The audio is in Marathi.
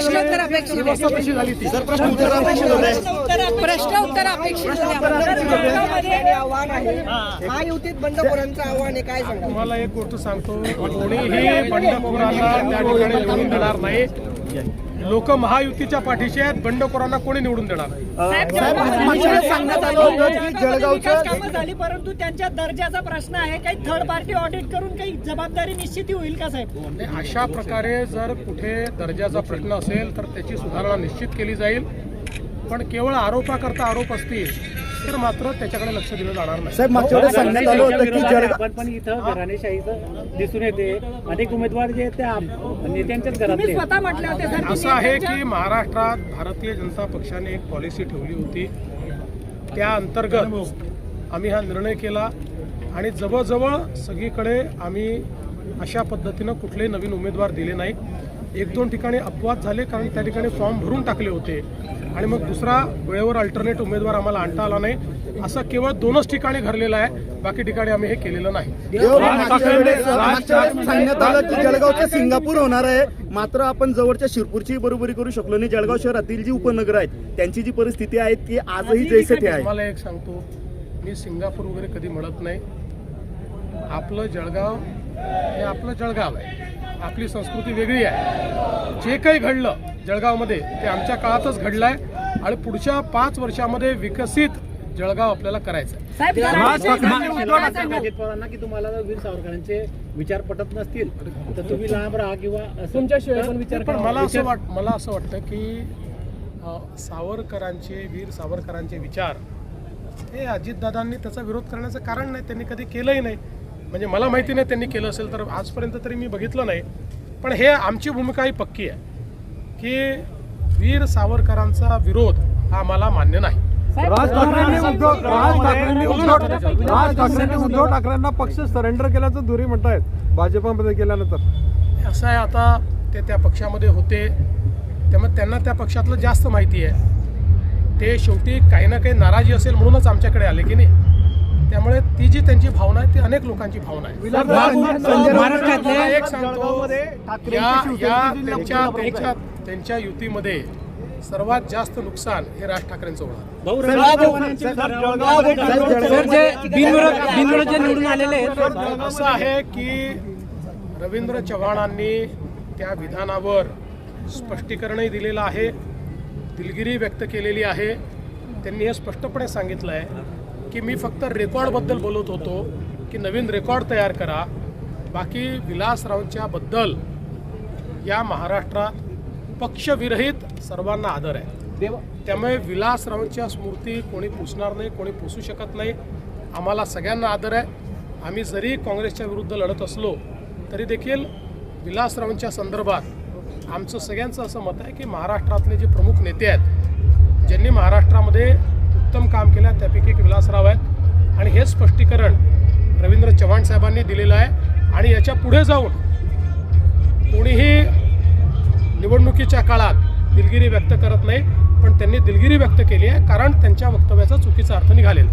प्रश्न उत्तर अपेक्षित प्रश्न उत्तर अपेक्षित महायुतीत बंडखोरांचं आव्हान आहे. काय सांगा तुम्हाला एक गोष्ट सांगतो. कोणीही बंडखोरांना त्या ठिकाणी देणार नाही. लोक महायुतीच्या पाठीशी आहेत. बंडखोरांना कोणी निवडून देणार झाली परंतु त्यांच्या दर्जाचा प्रश्न आहे. काही थर्ड पार्टी ऑडिट करून काही जबाबदारी निश्चिती होईल का साहेब? आणि अशा प्रकारे जर कुठे दर्जाचा प्रश्न असेल तर त्याची सुधारणा निश्चित केली जाईल. पण केवळ आरोपाकरता आरोप असतील तर मात्र त्याच्याकडे लक्ष दिलं जाणार नाही. साहेब मागच्या वेळेस सांगण्यात आलं होतं की जळगाव आपण पण इथं घराणेशाहीचं दिसून येते. अनेक उमेदवार जे आहेत ते आप- नेत्यांच्याच घरातले आहेत. स्वतः म्हटले होते सर असं आहे की महाराष्ट्रात भारतीय जनता पक्षाने एक पॉलिसी ठेवली होती. त्या अंतर्गत आम्ही हा निर्णय केला आणि जवळजवळ सगळीकडे आम्ही अशा पद्धतीनं कुठलेही नवीन उमेदवार दिले नाही एक दोन ठिकाणी अपवाद झाले कारण त्या ठिकाणी फॉर्म भरून टाकले होते. आणि मग दुसरा वेळेवर अल्टरनेट उमेदवार आम्हाला आणता आला नाही. असं केवळ दोनच ठिकाणी घडलेलं आहे. बाकी ठिकाणी आम्ही हे केलेलं नाही. सांगण्यात आलं की जळगावचं सिंगापूर होणार आहे. मात्र आपण जवळच्या शिरपूरची बरोबरी करू शकलो नाही. जळगाव शहरातील जी उपनगर आहेत त्यांची जी परिस्थिती आहे ती आजही जैसे ते आहे. तुम्हाला एक सांगतो. मी सिंगापूर वगैरे कधी म्हणत नाही. आपलं जळगाव हे आपलं जळगाव आहे. आपली संस्कृती वेगळी आहे. जे काही घडलं जळगावमध्ये ते आमच्या काळातच घडलं आहे आणि पुढच्या पाच वर्षामध्ये विकसित जळगाव आपल्याला करायचं अजित पवारांना की तुम्हाला वीर सावरकरांचे विचार पटत नसतील तर तुम्ही लांब राहा किंवा तुमच्याशिवाय पण विचार पण. मला असं वाट मला असं वाटतं की सावरकरांचे वीर सावरकरांचे विचार हे अजितदादांनी त्याचा विरोध करण्याचं कारण नाही. त्यांनी कधी केलंही नाही. म्हणजे मला माहिती नाही त्यांनी केलं असेल तर आजपर्यंत तरी मी बघितलं नाही. पण हे आमची भूमिका ही पक्की आहे की वीर सावरकरांचा विरोध हा आम्हाला मान्य नाही. राज ठाकरेंनी उद्धव राज ठाकरेंनी उद्धव राज ठाकरेंनी उद्धव ठाकरेंना पक्ष सरेंडर केल्याचं दुरी म्हणतायत. भाजपामध्ये गेल्यानंतर. असं आहे आता ते त्या पक्षामध्ये होते. त्यामुळे त्यांना त्या पक्षातलं जास्त माहिती आहे. ते शेवटी काही ना काही नाराजी असेल म्हणूनच आमच्याकडे आले की नाही? त्यामुळे ती जी त्यांची भावना आहे ती अनेक लोकांची भावना आहे. एक सांगतो. त्यांच्या त्यांच्या युतीमध्ये सर्वात जास्त नुकसान हे राज ठाकरेंचं होणार. असं आहे की रवींद्र चव्हाणांनी त्या विधानावर स्पष्टीकरणही दिलेलं आहे दिलगिरी व्यक्त केलेली आहे. त्यांनी हे स्पष्टपणे सांगितलं आहे की मी फक्त रेकॉर्डबद्दल बोलत होतो की नवीन रेकॉर्ड तयार करा. बाकी विलासरावांच्या बद्दल या महाराष्ट्रात पक्षविरहित सर्वांना आदर आहे. त्यामुळे विलासरावांच्या स्मृती कोणी पुसणार नाही कोणी पुसू शकत नाही. आम्हाला सगळ्यांना आदर आहे. आम्ही जरी काँग्रेसच्या विरुद्ध लढत असलो तरी देखील विलासरावांच्या संदर्भात आमचं सगळ्यांचं असं मत आहे की महाराष्ट्रातले जे प्रमुख नेते आहेत ज्यांनी महाराष्ट्रामध्ये उत्तम काम केलं त्यापैकी एक विलासराव आहेत. आणि हे स्पष्टीकरण रवींद्र चव्हाण साहेबांनी दिलेलं आहे. आणि याच्यापुढे जाऊन कोणीही निवडणुकीच्या काळात दिलगिरी व्यक्त करत नाही पण त्यांनी दिलगिरी व्यक्त केली आहे कारण त्यांच्या वक्तव्याचा चुकीचा अर्थ निघालेला